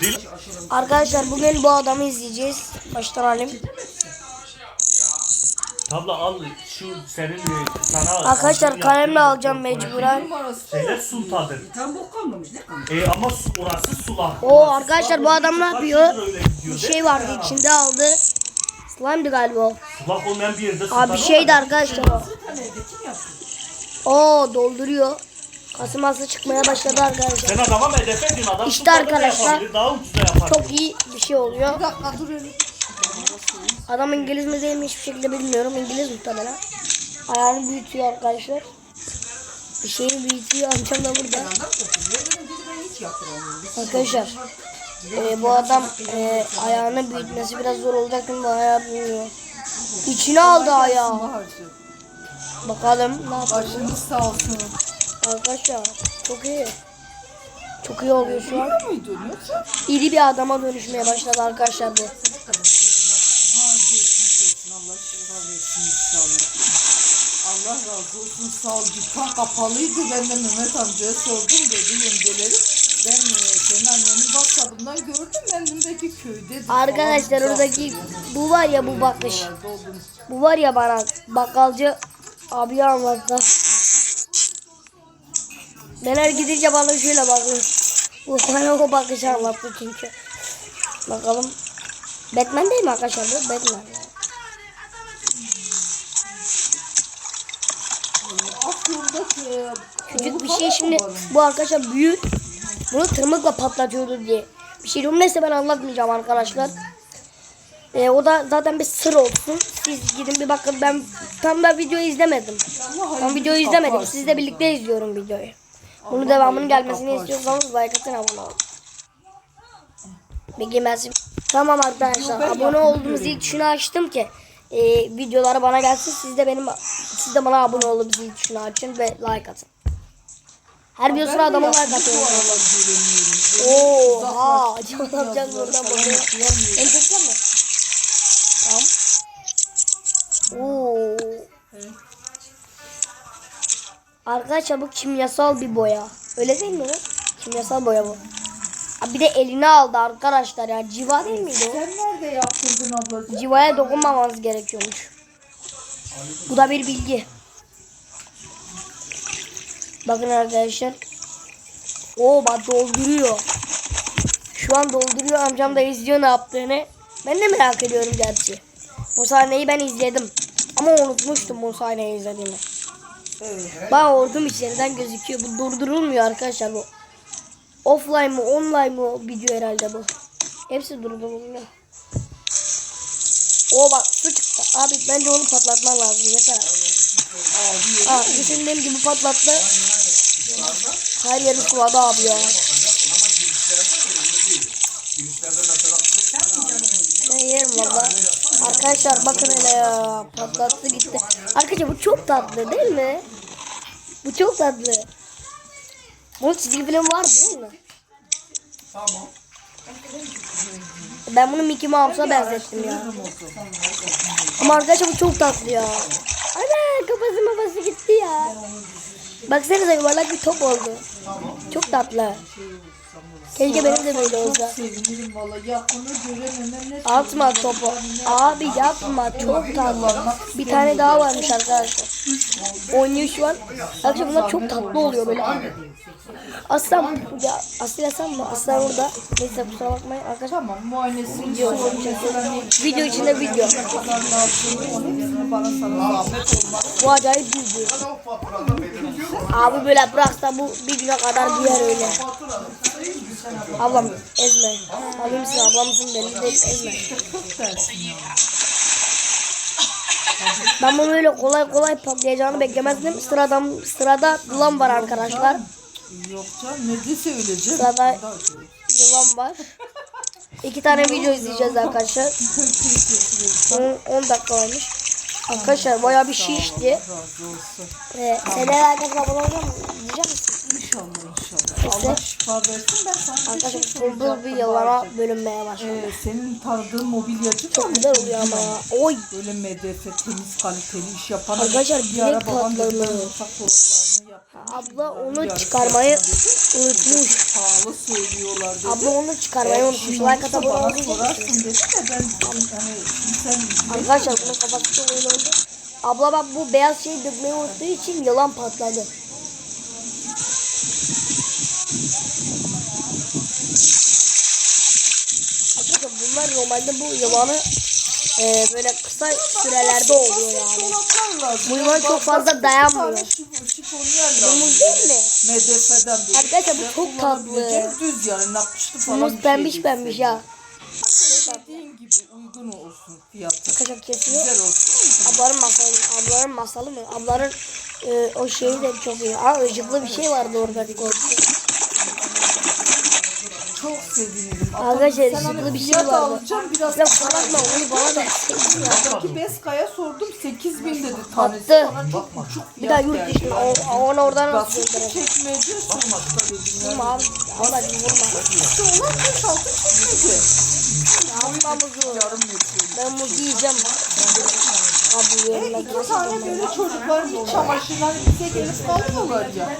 Dil Arkadaşlar bugün bu adamı izleyeceğiz. Baştan alayım. tabla al şu senin e, sana Arkadaşlar kalemle alacağım mecburen. Şeyler sultadır. Tam bok kalmamış ne kalmış? E ama orası sulak. Oo, Orası arkadaşlar, bu adam ne yapıyor? Bir şey vardı içinde aldı. Slime'dı galiba o. Sulak olmayan bir yerde sultan Abi bir şeydi arkadaşlar o. Sen evde kim yaptı? Oo dolduruyor. Kasım aslı çıkmaya başladı arkadaşlar. Sen adama medefe ediyorsun adam İşte arkadaşlar, daha ucuza yapar. Çok iyi bir şey oluyor. Bir dakika dur öyle. Adam İngiliz mi değil mi hiçbir şekilde bilmiyorum. İngiliz muhtemelen. Ayağını büyütüyor arkadaşlar. Bir şeyi büyütüyor. Amcam da burada. Arkadaşlar e, bu adam e, ayağını büyütmesi biraz zor olacak çünkü ayağı büyüyor. İçine aldı ayağı. Bakalım ne. Başınız sağ olsun. Arkadaşlar çok iyi. Çok iyi oluyor şu an. İri bir adama dönüşmeye başladı arkadaşlar bu. Allah razı olsun sağ ol. Dükkan kapalıydı. Ben de Mehmet amcaya sordum dedi yengeleri. Ben e, senin annenin WhatsApp'ından gördüm. Benimdeki köyde. Arkadaşlar oradaki bu var ya bu bakış. Bu var ya bana bakkalcı abi anlattı. Ben her gidince bana şöyle bakıyor. Bana o bakışı anlattı çünkü. Bakalım. Batman değil mi arkadaşlar bu? Batman. Küçük bir şey şimdi bu arkadaşlar büyük. Bunu tırmıkla patlatıyordu diye. Bir şey diyorum neyse ben anlatmayacağım arkadaşlar. Ee, o da zaten bir sır olsun. Siz gidin bir bakın ben tam da videoyu izlemedim. Hayırlı videoyu izlemedim. Sizle birlikte izliyorum videoyu. Bunun devamının gelmesini istiyorsanız like atın abone olun. Ben size- Tamam arkadaşlar abone olduğunuz ilk tuşunu açtım ki e, videoları bana gelsin. Siz de benim siz de bana abone olup zil tuşunu açın ve like atın. Her Ben de adamın like atıyor. göremiyorum. Oha! Uzaklaştım, Can yapacağız buradan bakıyor. okuyamıyorum. En Arkadaşlar bu kimyasal bir boya. Öyle değil mi? Kimyasal boya bu. Abi bir de eline aldı arkadaşlar ya. Civa değil miydi o? Sen nerede yaptırdın ablacığım? Civaya dokunmamanız gerekiyormuş. Bu da bir bilgi. Bakın arkadaşlar. Oo bak dolduruyor. Şu an dolduruyor. Amcam da izliyor ne yaptığını. Ben de merak ediyorum gerçi. Bu sahneyi ben izledim. Ama unutmuştum bu sahneyi izlediğimi. Evet. Bak ordum içeriden gözüküyor. Bu durdurulmuyor arkadaşlar bu. Offline mı online mı video herhalde bu. Hepsi durdurulmuyor. O bak su çıktı. Abi bence onu patlatman lazım yeter. Abi Aa düşündüğüm gibi patlattı. Her yeri suladı abi ya. Ben yerim valla. Arkadaşlar bakın hele ya. Patlattı gitti. Arkadaşlar bu çok tatlı değil mi? Bu çok tatlı. Bunun çizgi film var değil mi? Tamam. Ben bunu Mickey Mouse'a benzettim ya. Ama arkadaşlar bu çok tatlı ya. Ana kafası mafası gitti ya. Baksanıza yuvarlak bir top oldu. Çok tatlı. Keşke benim de böyle olsa. sevinirim valla. Yakını görememem ne Atma topu. Abi yapma çok tatlı. Bir tane daha varmış arkadaşlar. Oynuyor şu an. Arkadaşlar bunlar çok tatlı oluyor böyle. Aslan ya Aslan Aslan mı? Aslan orada. Neyse kusura bakmayın arkadaşlar. Tamam muayenesini Video Video içinde video. Bu acayip büyüdü. Abi böyle bıraksa bu bir güne kadar büyür öyle. Ablam ezme. Abim misin ablam mısın belli değil ezme. Ben bunu öyle kolay kolay patlayacağını beklemezdim. Sıradan sırada yılan var arkadaşlar. Yok canım ne de söyleyeceğim. Sırada yılan var. İki tane video izleyeceğiz arkadaşlar. 10, 10 dakika olmuş. Arkadaşlar bayağı bir olsun. Ee, sen de herkes abone olacak mı? Allah şifa versin ben sana bir şey Arkadaşlar soracağım. Bumblebee yalana bölünmeye başladı. Ee, senin tanıdığın mobilyacı var Çok mı? güzel oluyor ama ya. Oy. Böyle MDF temiz kaliteli iş yapan. Arkadaşlar, bir ara bilek babam dedi, patladı. ben mutfak dolaplarını yaptım. Abla Bir onu çıkarmayı dedi. unutmuş. Pahalı söylüyorlar dedi. Abla onu çıkarmayı Eğer unutmuş. işin Like olursa bana onu sorarsın dedi de ben hani sen Arkadaşlar bunun kafası çok oldu. Abla bak bu beyaz şeyi dökmeyi unuttuğu için yalan patladı. Bunlar normalde bu yılanı e, böyle kısa sürelerde oluyor yani. Bu yılan çok fazla dayanmıyor. Bu muz değil mi? MDF'den böyle. Arkadaşlar bu çok tatlı. Düz yani nakışlı falan Muz bir şey pembiş pembiş ya. Dediğin gibi uygun olsun fiyatı. Arkadaşlar kesiyor. Güzel olsun. Ablanın masalı, ablanın masalı mı? Ablanın e, o şeyi de çok iyi. Aa ışıklı bir şey vardı orada korktu. Çok sevinirim. Arkadaşlar, ışıklı bir şey vardı. alacağım biraz Ya salak mı? Onu bana ya. Buradaki Beska'ya sordum 8 bin dedi tanesi. Attı. Bana çok uçuk Bir daha fiyat yurt geldi. dışına o- onu oradan nasıl bir gönderelim? çekmece sonuçta dedim yani. Vurma abi. Ablacım vurma. İşte olan 5-6 çekmece. Asla muzu. Yarım metre. Ben muzu yiyeceğim. Abi İki tane böyle çocukların iç çamaşırları bize gelip kalıyorlar ya.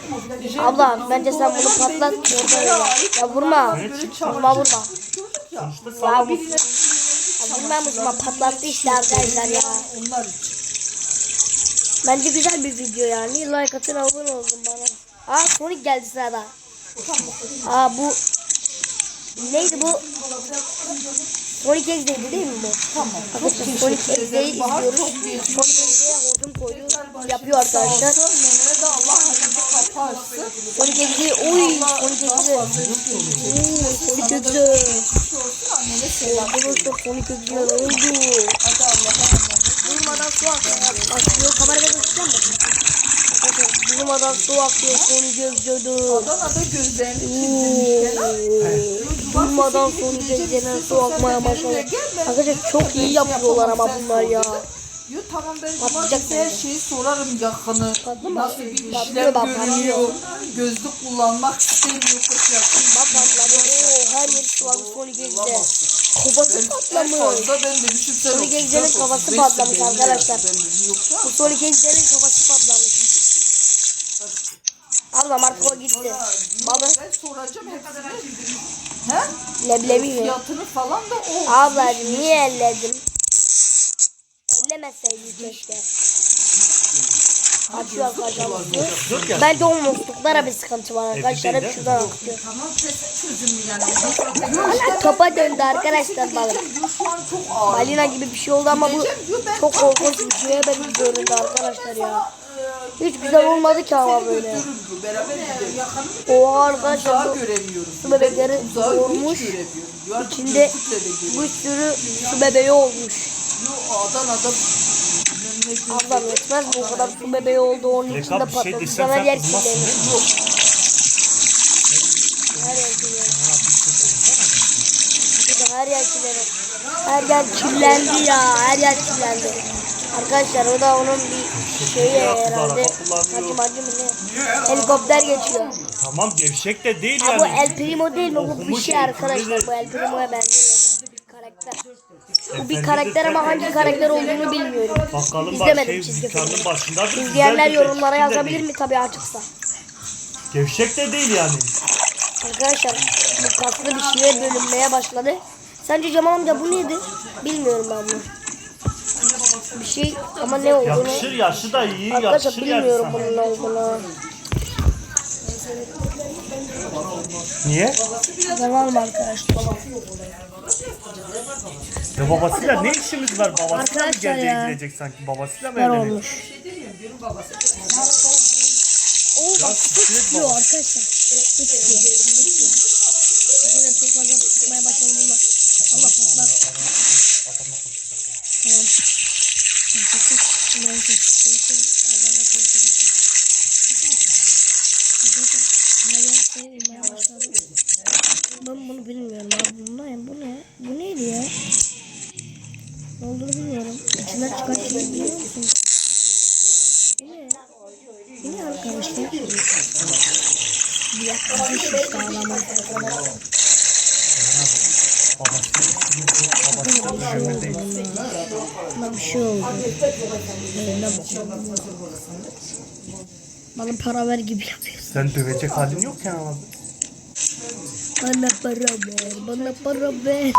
Abla bence sen bunu patlat. Ya vurma. Vurma vurma. ya. Vurma muzuma patlattı işte arkadaşlar ya. Bence güzel bir video yani. Like atın abone olun bana. Aa Sonic geldi sırada. Aa bu neydi bu? Sonic X'deydi değil mi bu? Tamam. Arkadaşlar Sonic. Bahar izliyoruz. Sonic X'deyi hortum koydu. Yapıyor arkadaşlar. Menüne de Allah hayırlı kapı açsın. Sonic X'deyi oy Sonic X'de. Oo, Sonic selam. Arkadaşlar Sonic X'de oldu. Hadi Allah'a. Durmadan su akıyor. Kamerada mu? Arkadaşlar durmadan su akıyor. Sonic X'de. Adana'da gözlerini çizdirmişler. Durmadan Sonic X'de su akmaya başladı. Arkadaşlar çok iyi yapıyorlar ama bunlar ya. Yo tamam ben cumartesi her şeyi sorarım yakını. Mı? Nasıl bir işlem görünüyor. Gözlük kullanmak istemiyor. Kız yakın. Bak patladı. Oo her yeri sıvadı Sonic X'de. Kafası En patlamış. fazla ben de düşünsene. Sonic X'de'nin 34, kafası 35 patlamış arkadaşlar. Bu Sonic X'de'nin kafası patlamış. Ablam artık o gitti. Balı ben soracağım hepsini. He? leblebi mi? Fiyatını falan da o. Ablacım niye elledin? Ellemeseydin keşke. Açıyor arkadaşlar. Yok ya. Bence o musluklara bir sıkıntı var arkadaşlar. Hep şuradan akıyor. Tamam çözümü yani. Topa döndü arkadaşlar balık. Balina gibi bir şey oldu ama bu çok korkunç bir şeye benziyor göründü arkadaşlar ya. Hiç güzel olmadı ki ama böyle. Oha arkadaşlar Uzağı bu göremiyorum. su bebekleri olmuş. İçinde bir sürü su bebeği olmuş. Adana'da Ablam yetmez mi o kadar su bebeği oldu onun içinde bir şey patladı. Sana yer kirlenir. Her yer kirlendi ya. Her yer kirlendi. Arkadaşlar o da onun bir şeyi herhalde. Hacım hacım ne? Helikopter geçiyor. Tamam gevşek de değil Ha bu yani. El Primo değil mi? Bu bir Okumuş şey arkadaşlar. Bu El Primo'ya benziyor. Bu bir karakter. Bu bir karakter ama hangi karakter olduğunu bilmiyorum. Bakkalın İzlemedim şey, çizgi dükkanın filmi. başında. bir İzleyenler güzel bir yorumlara de yazabilir değil. mi? Tabii açıksa. Gevşek de değil yani. Arkadaşlar bu kaslı bir şeye bölünmeye başladı. Sence Cemal amca bu neydi? Bilmiyorum ben bunu. Bir şey ama ne olduğunu. Yakışır yaşı da iyi Arkadaşlar yakışır yani bilmiyorum sana. bunun ne olduğunu. Niye? Mı arkadaşlar? Ya babasıyla ne işimiz var? Babasıyla mı Arkadaşlar geldi ya. ilgilenecek sanki? Babasıyla mı Var evlenecek? olmuş. Bak su çıkıyor arkadaşlar. Arkadaşlar çok fazla su çıkmaya başladı bunlar. Allah patlar. Tamam. Ben bunu bilmiyorum abi. Bu ne? Bu ne? Bu neydi ya? Ne olduğunu bilmiyorum. İçinden çıkan şey biliyor musun? Bu ne? Bu ne arkadaşlar? Bir dakika. Bir Bana bir şey oldu. Bana para ver gibi yapıyorsun. Sen dövecek halin yok abi. Bana para ver. Bana para ver.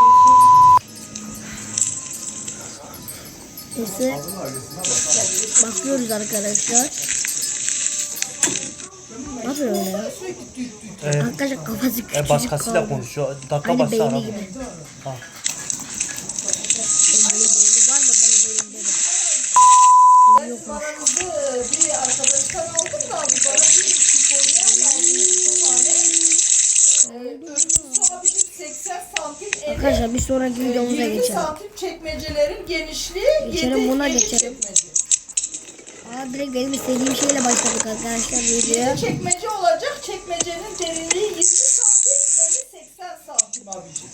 Neyse. Bakıyoruz arkadaşlar. Ne yapıyor öyle ya? Ee, Arkadaşlar kafası küçücük e, başkasıyla kaldı. konuşuyor. Dakika Aynı beyni araba. gibi. Ha. Benim beyni var mı benim beynimde de? Yok mu? Paramızı bir arkadaştan aldım da abi bana bir kuponyer lazım. Bir tane. Ölçüsü abinin 80 santim eni. Arkadaşlar bir sonraki videomuza 20 geçelim. santim çekmecelerin genişliği Geçelim, 7 buna geçelim. çekmece. Aa direkt benim istediğim şeyle başladık arkadaşlar videoya. Yedi çekmece olacak. Çekmecenin derinliği 20 santim, eni 80 santim abicim.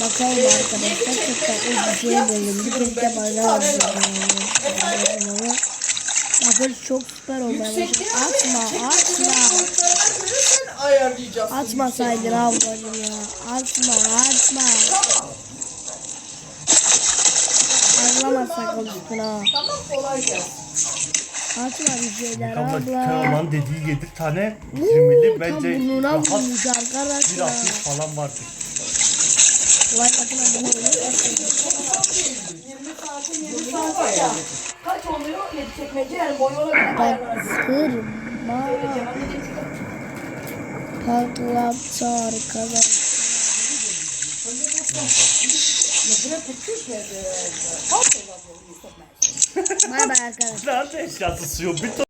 Bakalım arkadaşlar çok tatlı bir şeye bölündü. Keşke bana olsaydı. Bakın çok süper abi Atma atma. Atmasaydın ablacım ya. Atma atma. Tamam. Ağlamazsak olsun ha. Tamam kolay gelsin. Atma bir şeyler Abla. Kenan dediği 7 tane 20'li Tam bence rahat bir arkadaşlar. 60 falan vardır. Kolay bakın abone olun. 20 santim 20 santim ya. Kaç oluyor? 7 çekmece yani boyu ona göre ayarlarsın. Kırma. Patlattı arkadaşlar. Bay arkadaşlar. Nerede eşyası suyu? Bir